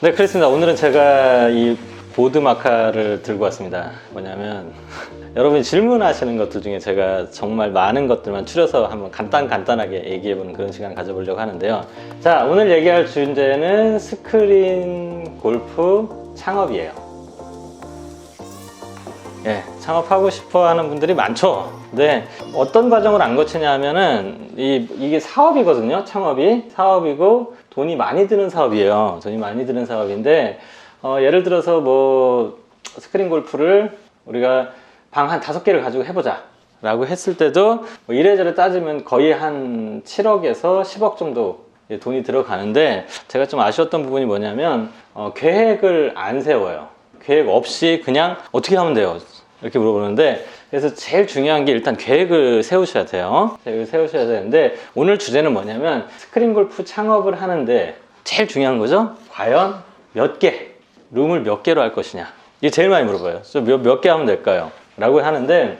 네, 그렇습니다. 오늘은 제가 이 보드 마카를 들고 왔습니다. 뭐냐면 여러분이 질문하시는 것들 중에 제가 정말 많은 것들만 추려서 한번 간단 간단하게 얘기해 보는 그런 시간 가져보려고 하는데요. 자, 오늘 얘기할 주제는 스크린 골프 창업이에요. 예, 창업하고 싶어 하는 분들이 많죠. 네, 어떤 과정을 안 거치냐 하면은, 이, 이게 사업이거든요. 창업이. 사업이고, 돈이 많이 드는 사업이에요. 돈이 많이 드는 사업인데, 어, 예를 들어서 뭐, 스크린 골프를 우리가 방 한 다섯 개를 가지고 해보자. 라고 했을 때도 뭐 이래저래 따지면 거의 한 7억에서 10억 정도 돈이 들어가는데 제가 좀 아쉬웠던 부분이 뭐냐면 어, 계획을 안 세워요. 계획 없이 그냥 어떻게 하면 돼요? 이렇게 물어보는데 그래서 제일 중요한 게 일단 계획을 세우셔야 돼요. 계획을 세우셔야 되는데 오늘 주제는 뭐냐면 스크린 골프 창업을 하는데 제일 중요한 거죠. 과연 몇 개, 룸을 몇 개로 할 것이냐. 이게 제일 많이 물어봐요. 몇개 하면 될까요? 라고 하는데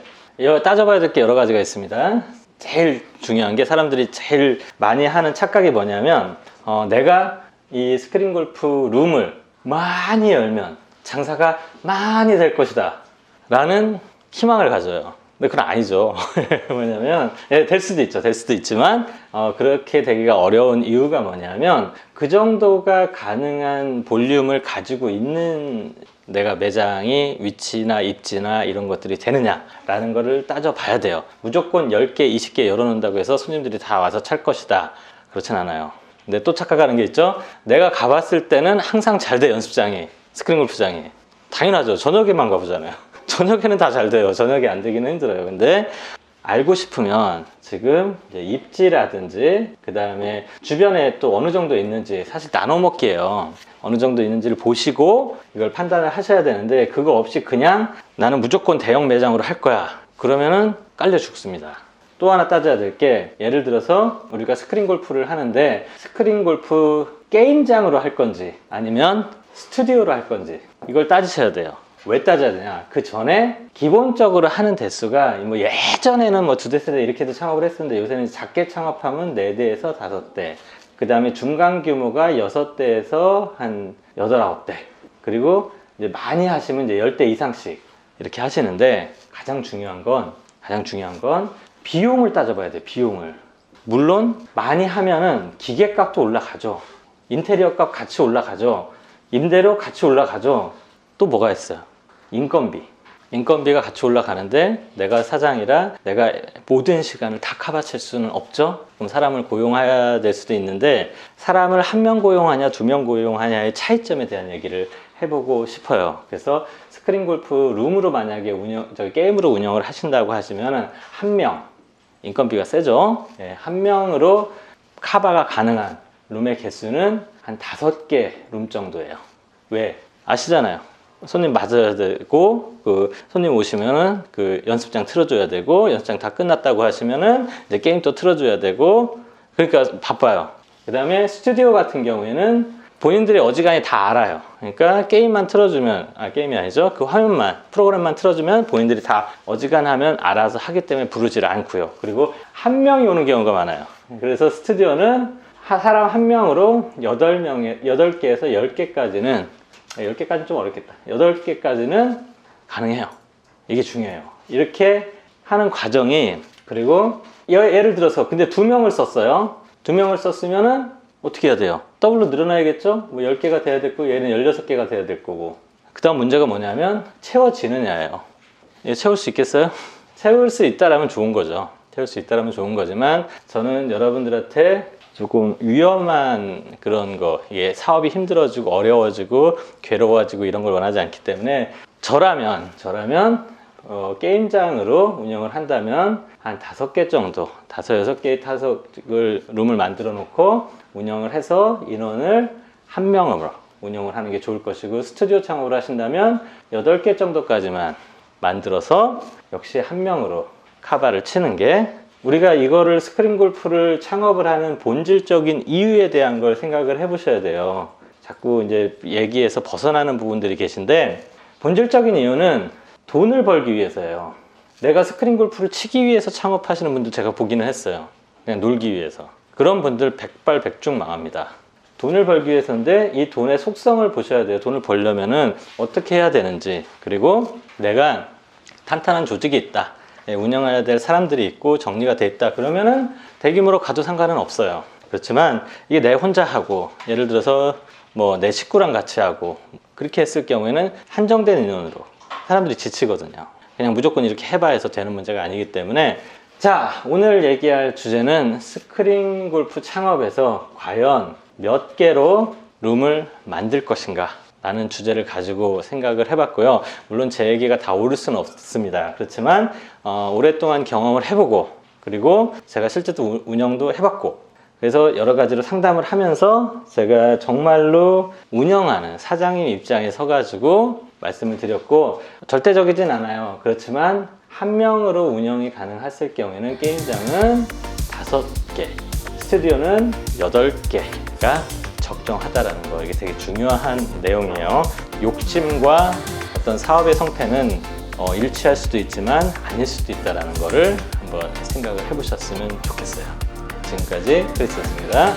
따져봐야 될 게 여러 가지가 있습니다. 제일 중요한 게 사람들이 제일 많이 하는 착각이 뭐냐면 어, 내가 이 스크린 골프 룸을 많이 열면 장사가 많이 될 것이다 라는 희망을 가져요. 근데 그건 아니죠. 뭐냐면 예, 될 수도 있죠. 될 수도 있지만 어, 그렇게 되기가 어려운 이유가 뭐냐면 그 정도가 가능한 볼륨을 가지고 있는 내가 매장이 위치나 입지나 이런 것들이 되느냐라는 거를 따져봐야 돼요. 무조건 10개 20개 열어놓는다고 해서 손님들이 다 와서 찰 것이다. 그렇진 않아요. 근데 또 착각하는 게 있죠. 내가 가봤을 때는 항상 잘 돼 연습장이. 스크린 골프장이. 당연하죠. 저녁에만 가보잖아요 저녁에는 다 잘 돼요. 저녁에 안 되기는 힘들어요. 근데 알고 싶으면 지금 입지라든지 그 다음에 주변에 또 어느 정도 있는지 사실 나눠 먹기예요. 어느 정도 있는지를 보시고 이걸 판단을 하셔야 되는데 그거 없이 그냥 나는 무조건 대형 매장으로 할 거야. 그러면은 깔려 죽습니다. 또 하나 따져야 될 게 예를 들어서 우리가 스크린 골프를 하는데 스크린 골프 게임장으로 할 건지 아니면 스튜디오로 할 건지 이걸 따지셔야 돼요 왜 따져야 되냐? 그 전에 기본적으로 하는 대수가 뭐 예전에는 뭐 두 대 세 대 이렇게도 창업을 했었는데 요새는 작게 창업하면 네대에서 다섯 대 그 다음에 중간 규모가 여섯 대에서한 여덟 아홉 대 그리고 이제 많이 하시면 이제 열 대 이상씩 이렇게 하시는데 가장 중요한 건 가장 중요한 건 비용을 따져봐야 돼요 비용을. 물론 많이 하면은 기계값도 올라가죠. 인테리어 값 같이 올라가죠. 임대료 같이 올라가죠. 또 뭐가 있어요 인건비. 인건비가 같이 올라가는데 내가 사장이라 내가 모든 시간을 다 커버칠 수는 없죠. 그럼 사람을 고용해야 될 수도 있는데 사람을 한 명 고용하냐 두 명 고용하냐의 차이점에 대한 얘기를 해보고 싶어요. 그래서 스크린 골프 룸으로 만약에 운영 저기 게임으로 운영을 하신다고 하시면은 한명 인건비가 세죠. 예, 한 명으로 카바가 가능한 룸의 개수는 한 다섯 개 룸 정도예요. 왜? 아시잖아요 손님 맞아야 되고 그 손님 오시면은 그 연습장 틀어줘야 되고 연습장 다 끝났다고 하시면은 이제 게임 또 틀어줘야 되고 그러니까 바빠요. 그 다음에 스튜디오 같은 경우에는 본인들이 어지간히 다 알아요. 그러니까 게임만 틀어주면 아 게임이 아니죠. 그 화면만 프로그램만 틀어주면 본인들이 다 어지간하면 알아서 하기 때문에 부르질 않고요. 그리고 한 명이 오는 경우가 많아요. 그래서 스튜디오는 하- 사람 한 명으로 여덟 명에 여덟 개에서 열 개까지는 10개까지는 좀 어렵겠다. 8개까지는 가능해요. 이게 중요해요. 이렇게 하는 과정이 그리고 여- 예를 들어서 근데 두 명을 썼어요. 두 명을 썼으면은 어떻게 해야 돼요? 더블로 늘어나야겠죠? 뭐 10개가 돼야 될 거고 얘는 16개가 돼야 될 거고. 그 다음 문제가 뭐냐면 채워지느냐예요. 이거 채울 수 있겠어요? 채울 수 있다라면 좋은 거죠. 채울 수 있다라면 좋은 거지만 저는 여러분들한테 조금 위험한 그런 거, 이게 사업이 힘들어지고 어려워지고 괴로워지고 이런 걸 원하지 않기 때문에 저라면 저라면 어, 게임장으로 운영을 한다면 한 다섯 개 정도, 다섯 여섯 개 타석을 룸을 만들어 놓고 운영을 해서 인원을 한 명으로 운영을 하는 게 좋을 것이고 스튜디오 창업을 하신다면 여덟 개 정도까지만 만들어서 역시 한 명으로 카바를 치는 게 우리가 이거를 스크린 골프를 창업을 하는 본질적인 이유에 대한 걸 생각을 해보셔야 돼요. 자꾸 이제 얘기에서 벗어나는 부분들이 계신데 본질적인 이유는 돈을 벌기 위해서예요. 내가 스크린 골프를 치기 위해서 창업하시는 분들 제가 보기는 했어요. 그냥 놀기 위해서. 그런 분들 백발백중 망합니다. 돈을 벌기 위해서인데 이 돈의 속성을 보셔야 돼요. 돈을 벌려면은 어떻게 해야 되는지 그리고 내가 탄탄한 조직이 있다. 예, 운영해야 될 사람들이 있고 정리가 돼 있다. 그러면은 대규모로 가도 상관은 없어요. 그렇지만 이게 내 혼자 하고 예를 들어서 뭐 내 식구랑 같이 하고 그렇게 했을 경우에는 한정된 인원으로 사람들이 지치거든요. 그냥 무조건 이렇게 해봐 해서 되는 문제가 아니기 때문에 자 오늘 얘기할 주제는 스크린 골프 창업에서 과연 몇 개로 룸을 만들 것인가 라는 주제를 가지고 생각을 해봤고요. 물론 제 얘기가 다 옳을 수는 없습니다. 그렇지만 어, 오랫동안 경험을 해보고 그리고 제가 실제로 운- 운영도 해봤고 그래서 여러 가지로 상담을 하면서 제가 정말로 운영하는 사장님 입장에 서가지고 말씀을 드렸고 절대적이진 않아요. 그렇지만 한 명으로 운영이 가능했을 경우에는 게임장은 다섯 개, 스튜디오는 여덟 개가 적정하다라는 거 이게 되게 중요한 내용이에요. 욕심과 어떤 사업의 성패는 어, 일치할 수도 있지만 아닐 수도 있다라는 거를 한번 생각을 해보셨으면 좋겠어요. 지금까지 크리스였습니다.